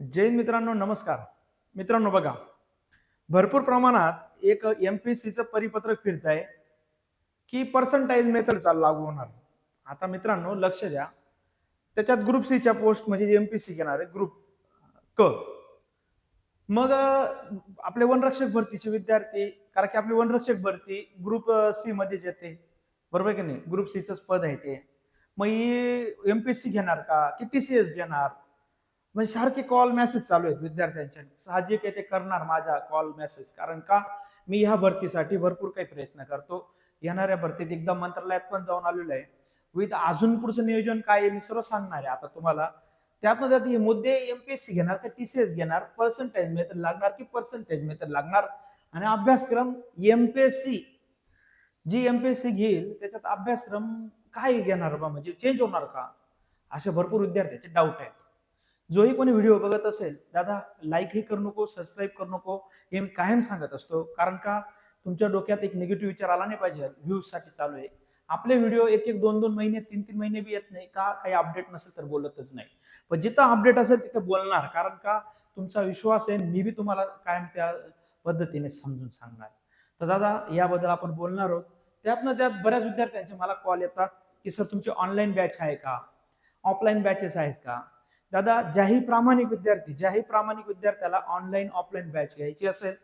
जैन मित्रांनो नमस्कार. मित्रांनो बघा भरपूर प्रमाणात एक एम पी सीचं परिपत्रक फिरत आहे की पर्संटाईल मेथड चालू लागू होणार. आता मित्रांनो लक्ष द्या. त्याच्यात ग्रुप सीच्या पोस्ट म्हणजे एम पी सी घेणार आहे ग्रुप क मग आपले वनरक्षक भरतीचे विद्यार्थी कारण की आपली वनरक्षक भरती ग्रुप सी मध्येच येते. बरोबर की नाही? ग्रुप सीचंच पद आहे ते. मग ही एम पी सी घेणार का? की टी सी एस घेणार? म्हणजे सारखे कॉल मेसेज चालू आहेत विद्यार्थ्यांच्या साहजिक आहे ते करणार माझा कॉल मेसेज कारण का? मी ह्या भरतीसाठी भरपूर काही प्रयत्न करतो. येणाऱ्या भरतीत एकदम मंत्रालयात पण जाऊन आलेलो आहे. विथ अजून पुढचं नियोजन काय आहे मी सर्व सांगणार आहे. आता तुम्हाला त्यातनं त्यात हे मुद्दे एमपीएससी घेणार का टीसीएस घेणार? पर्सेंटेज मेथड लागणार की पर्सेंटेज मेथड लागणार? आणि अभ्यासक्रम एमपीएससी जी एमपीएससी घेईल त्याच्यात अभ्यासक्रम काय घेणार बा? म्हणजे चेंज होणार का? असे भरपूर विद्यार्थ्याचे डाऊट आहेत. जोही कोणी व्हिडिओ बघत असेल दादा लाईकही करू नको सबस्क्राईब करू नको हे मी कायम सांगत असतो. कारण का तुमच्या डोक्यात एक निगेटिव्ह विचार आला नाही पाहिजे. व्ह्यूजसाठी चालू आहे. आपले व्हिडिओ एक एक दोन दोन महिने तीन तीन महिने बी येत नाही. का काही अपडेट नसेल तर बोलतच नाही. पण जिथं अपडेट असेल तिथं बोलणार. कारण का तुमचा विश्वास आहे मी बी तुम्हाला कायम त्या पद्धतीने समजून सांगणार. तर दादा याबद्दल आपण बोलणार आहोत. त्यातनं त्यात बऱ्याच विद्यार्थ्यांचे मला कॉल येतात की सर तुमची ऑनलाईन बॅच आहे का? ऑफलाईन बॅचेस आहेत का? दादा ज्याही प्रामाणिक विद्यार्थी ज्याही प्रामाणिक विद्यार्थ्याला ऑनलाईन ऑफलाईन बॅच घ्यायची असेल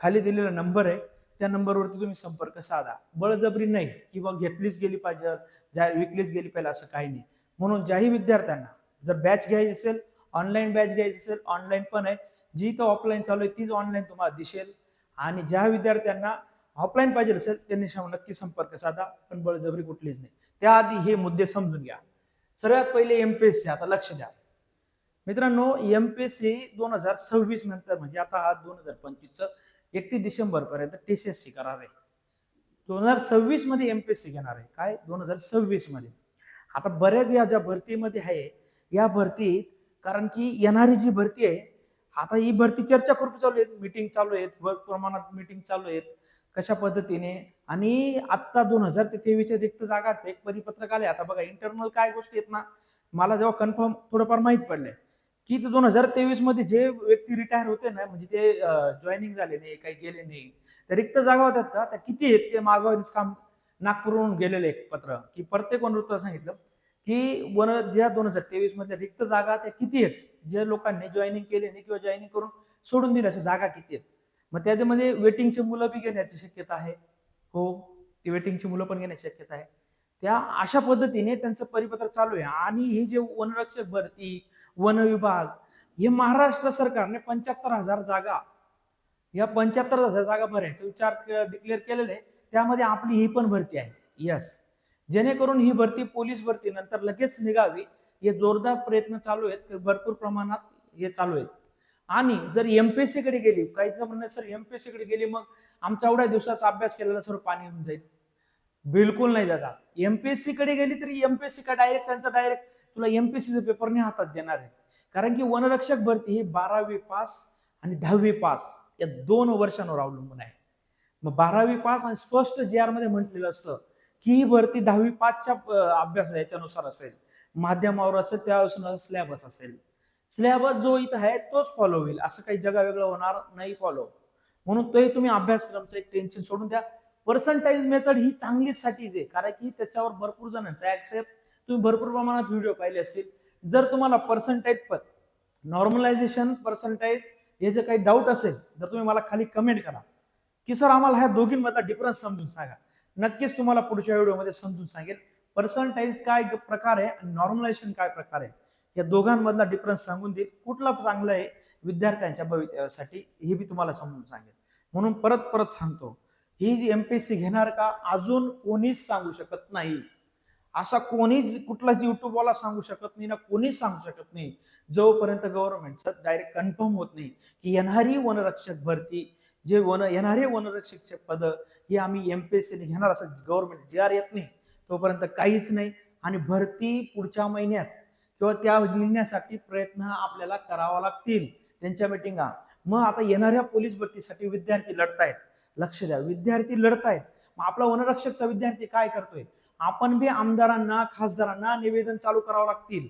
खाली दिलेला नंबर आहे त्या नंबरवरती तुम्ही संपर्क साधा. बळजबरी नाही किंवा घेतलीच गेली पाहिजे ज्या विकलीच गेली पाहिजे असं काही नाही. म्हणून ज्याही विद्यार्थ्यांना जर बॅच घ्यायची असेल ऑनलाईन बॅच घ्यायची असेल ऑनलाईन पण आहे जी तर ऑफलाईन चालू आहे तीच ऑनलाईन तुम्हाला दिसेल. आणि ज्या विद्यार्थ्यांना ऑफलाईन पाहिजे असेल त्यांनी नक्की संपर्क साधा पण बळजबरी कुठलीच नाही. त्याआधी हे मुद्दे समजून घ्या. सर्वात पहिले एमपीएससी आता लक्ष द्या. मित्रांनो एम पी एस सी दोन हजार सव्वीस नंतर म्हणजे आता हा दोन हजार पंचवीसचं एकतीस डिसेंबर पर्यंत सी करार आहे. दोन हजार सव्वीसमध्ये एम पी एस सी घेणार आहे. काय? दोन हजार सव्वीसमध्ये. आता बऱ्याच या ज्या भरतीमध्ये आहे या भरतीत कारण की येणारी जी भरती आहे आता ही भरती चर्चा करू चालू आहेत. मीटिंग चालू आहेत. वर्ग प्रमाणात मीटिंग चालू आहेत. कशा पद्धतीने? आणि आत्ता दोन हजार ते तेवीसच्या रिक्त जागाच एक परिपत्रक आले आता बघा इंटरनल काय गोष्टी आहेत ना मला जेव्हा कन्फर्म थोडंफार माहीत पडलंय. की दोन हजार तेवीसमध्ये जे व्यक्ती रिटायर होते ना म्हणजे ते जॉईनिंग झाले नाही काही गेले नाही त्या रिक्त जागा होत्यात का? त्या किती आहेत? ते मागवायच काम नागपूरहून गेलेले एक पत्र की प्रत्येक वनवृत्त सांगितलं की वन ज्या दोन हजार तेवीसमध्ये रिक्त जागा त्या किती आहेत? जे लोकांनी जॉईनिंग केले नाही किंवा जॉईनिंग करून सोडून दिल्या अशा जागा किती आहेत? मग त्याच्यामध्ये वेटिंगचे मुलं बी घेण्याची शक्यता आहे. हो ती वेटिंगची मुलं पण घेण्याची शक्यता आहे. त्या अशा पद्धतीने त्यांचं परिपत्र चालू आहे. आणि ही जे वनरक्षक भरती वन विभाग. हे महाराष्ट्र सरकारने पंच्याहत्तर हजार जागा या पंच्याहत्तर हजार जागा भरायचा विचार डिक्लेअर केलेले त्यामध्ये आपली ही पण भरती आहे. यस जेणेकरून ही भरती पोलीस भरती नंतर लगेच निघावी हे जोरदार प्रयत्न चालू आहेत भरपूर प्रमाणात हे चालू आहेत. आणि जर एमपीएससी कडे गेली काही म्हणणं सर एमपीएससी कडे गेली मग आमचा एवढ्या दिवसाचा अभ्यास केलेला सर्व पाणी होऊन जाईल. बिलकुल नाही दादा. एमपीएससी कडे गेली तरी एमपीएससी का डायरेक्ट त्यांचा डायरेक्ट तुला एमपीएससीचा पेपर नाही हातात देणार आहे. कारण की वनरक्षक भरती ही बारावी पास आणि दहावी पास या दोन वर्षांवर अवलंबून आहे. मग बारावी पास आणि स्पष्ट जे आरमध्ये म्हटलेलं असतं की ही भरती दहावी पाचच्या अभ्यास याच्यानुसार असेल. माध्यमावर असेल त्यानुसार स्लॅबस असेल. स्लॅबस जो इथं आहे तोच फॉलो होईल. असं काही जगा वेगळं होणार नाही फॉलो म्हणून तोही तुम्ही अभ्यासक्रमचं एक टेन्शन सोडून द्या. पर्सेंटाईज मेथड ही चांगलीच साठी आहे कारण की त्याच्यावर भरपूर जणांचा ऍक्सेप्ट तुम्ही भरपूर प्रमाणात व्हिडिओ पाहिले असतील. जर तुम्हाला पर्सेंटेज पद नॉर्मलायझेशन पर्सेंटेज हे जे काही डाऊट असेल तर तुम्ही मला खाली कमेंट करा. की सर आम्हाला ह्या दोघींमधला डिफरन्स समजून सांगा. नक्कीच तुम्हाला पुढच्या व्हिडिओमध्ये समजून सांगेल. पर्संटाईज काय प्रकार आहे आणि नॉर्मलायझेशन काय प्रकार आहे? या दोघांमधला डिफरन्स सांगून देईल. कुठला चांगलं आहे? विद्यार्थ्यांच्या भवितव्यासाठी हे बी तुम्हाला समजून सांगेल. म्हणून परत परत सांगतो. ही जी एमपीएससी घेणार का? अजून कोणीच सांगू शकत नाही. असा कोणीच कुठलाच युट्यूबवाला सांगू शकत नाही ना कोणीच सांगू शकत नाही. जोपर्यंत गव्हर्नमेंटचं डायरेक्ट कन्फर्म होत नाही की येणारी वनरक्षक भरती जे वन येणारे वनरक्षकचे पद हे आम्ही एमपीएससीने घेणार असं गव्हर्नमेंट जे आर येत नाही. तोपर्यंत काहीच नाही आणि भरती पुढच्या महिन्यात किंवा त्या लिहिण्यासाठी प्रयत्न आपल्याला करावा लागतील. त्यांच्या मिटिंगा मग आता येणाऱ्या पोलीस भरतीसाठी विद्यार्थी लढतायत. लक्ष द्या. विद्यार्थी लढतायत. मग आपला वनरक्षकचा विद्यार्थी काय करतोय? आपण बी आमदारांना खासदारांना निवेदन चालू करावं लागतील.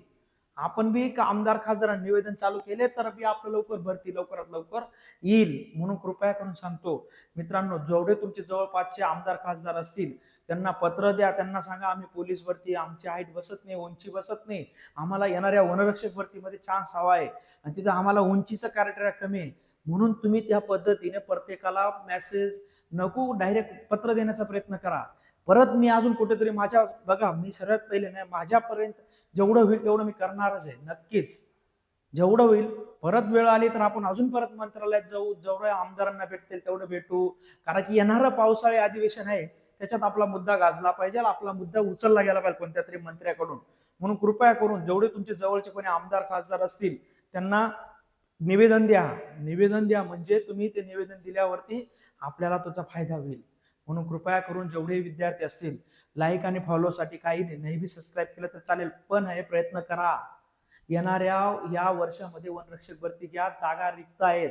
आपण बी आमदार खासदारांना निवेदन चालू केले तर बी आपलं लवकर भरती लवकरात लवकर येईल. म्हणून कृपया करून सांगतो मित्रांनो जेवढे तुमचे जवळपासचे आमदार खासदार असतील त्यांना पत्र द्या. त्यांना सांगा आम्ही पोलीस भरती आमची हाईट बसत नाही उंची बसत नाही. आम्हाला येणाऱ्या वनरक्षक भरतीमध्ये चान्स हवा आहे. आणि तिथं आम्हाला उंचीचं क्रायटेरिया कमी आहे. म्हणून तुम्ही त्या पद्धतीने प्रत्येकाला मेसेज नको डायरेक्ट पत्र देण्याचा प्रयत्न करा. परत मी अजून कुठेतरी माझ्या बघा मी सर्वात पहिले नाही माझ्यापर्यंत जेवढं होईल तेवढं मी करणारच आहे नक्कीच. जेवढं होईल परत वेळ आली तर आपण अजून परत मंत्रालयात जाऊ जेवढं आमदारांना भेटतील तेवढं भेटू. कारण की येणारं पावसाळी अधिवेशन आहे त्याच्यात आपला मुद्दा गाजला पाहिजे आपला मुद्दा उचलला गेला पाहिजे कोणत्या तरी मंत्र्याकडून. म्हणून कृपया करून जेवढे तुमचे जवळचे कोणी आमदार खासदार असतील त्यांना निवेदन द्या. निवेदन द्या म्हणजे तुम्ही ते निवेदन दिल्यावरती आपल्याला त्याचा फायदा होईल. म्हणून कृपया करून जेवढे विद्यार्थी असतील लाईक आणि फॉलोसाठी काही नाही बी सबस्क्राईब केलं तर चालेल पण हे प्रयत्न करा. येणाऱ्या या वर्षामध्ये वनरक्षक भरती या जागा रिक्त आहेत.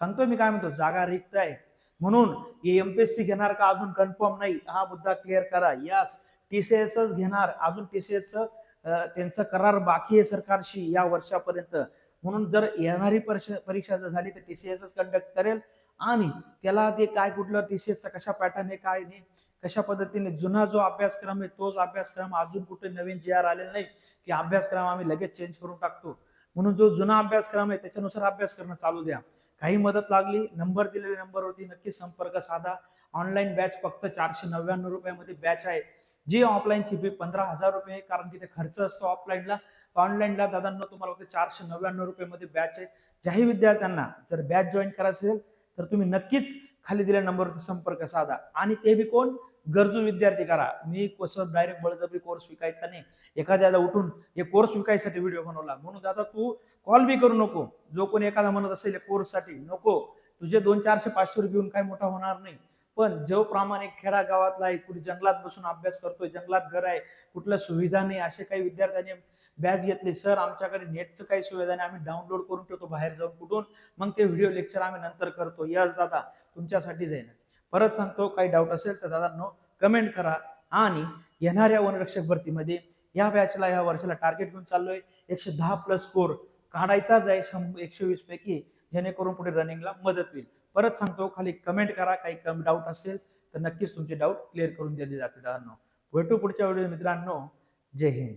सांगतो मी काय म्हणतो जागा रिक्त आहेत म्हणून एमपीएससी घेणार का अजून कन्फर्म नाही हा मुद्दा क्लिअर करा. यास टीसीएसच घेणार अजून टीसीएस त्यांचं करार बाकी आहे सरकारशी या वर्षापर्यंत. म्हणून जर येणारी परीक्षा परीक्षा जर झाली तर टीसीएस कंडक्ट करेल. आणि त्याला ते काय कुठलं टीसीएसचा कशा पॅटर्न आहे काय नाही कशा पद्धतीने जुना जो अभ्यासक्रम आहे तोच अभ्यासक्रम अजून कुठे नवीन जे आर आलेला नाही की अभ्यासक्रम आम्ही लगेच चेंज करून टाकतो. म्हणून जो जुना अभ्यासक्रम आहे त्याच्यानुसार अभ्यास करणं चालू द्या. काही मदत लागली नंबर दिलेल्या नंबरवरती नक्की संपर्क साधा. ऑनलाईन बॅच फक्त चारशे नव्याण्णव रुपयामध्ये बॅच आहे. जी ऑफलाईनची फी पंधरा हजार रुपये आहे कारण तिथे खर्च असतो ऑफलाईनला ऑनलाईनला दादांना तुम्हाला फक्त चारशे नव्याण्णव रुपयामध्ये बॅच आहे. ज्याही विद्यार्थ्यांना जर बॅच जॉईन करायचं असेल तर तुम्ही नक्कीच खाली दिलेल्या नंबरवरती संपर्क साधा. आणि ते बी कोण? गरजू विद्यार्थी करा. मी कसं डायरेक्ट बळजबरी कोर्स विकायचा नाही. एखाद्याला उठून हे कोर्स विकायसाठी व्हिडिओ बनवला. म्हणून दादा तू कॉल बी करू नको. जो कोणी एखादा म्हणत असेल कोर्ससाठी नको. तुझे दोन चारशे पाचशे रुपये घेऊन काही मोठा होणार नाही. पण जो प्रामाणिक खेडा गावातला आहे कुठे जंगलात बसून अभ्यास करतोय जंगलात घर आहे कुठल्या सुविधा नाही असे काही विद्यार्थ्यांनी बॅच घेतली सर आमच्याकडे नेटचं काही सुविधा नाही. आम्ही डाउनलोड करून ठेवतो बाहेर जाऊन कुठून. मग ते व्हिडिओ लेक्चर आम्ही नंतर करतो. यस दादा तुमच्यासाठी आहे परत सांगतो काही डाऊट असेल तर दादा नो कमेंट करा. आणि येणाऱ्या वनरक्षक भरतीमध्ये या बॅचला या वर्षाला टार्गेट घेऊन चाललोय. एकशे दहा प्लस स्कोर काढायचाच आहे. शंभर एकशे वीस पैकी जेणेकरून पुढे रनिंगला मदत होईल. परत सांगतो खाली कमेंट करा. काही कम डाऊट असेल तर नक्कीच तुमचे डाऊट क्लिअर करून दिले जाते दादांनो भेटू पुढच्या व्हिडिओ मित्रांनो. जय हिंद.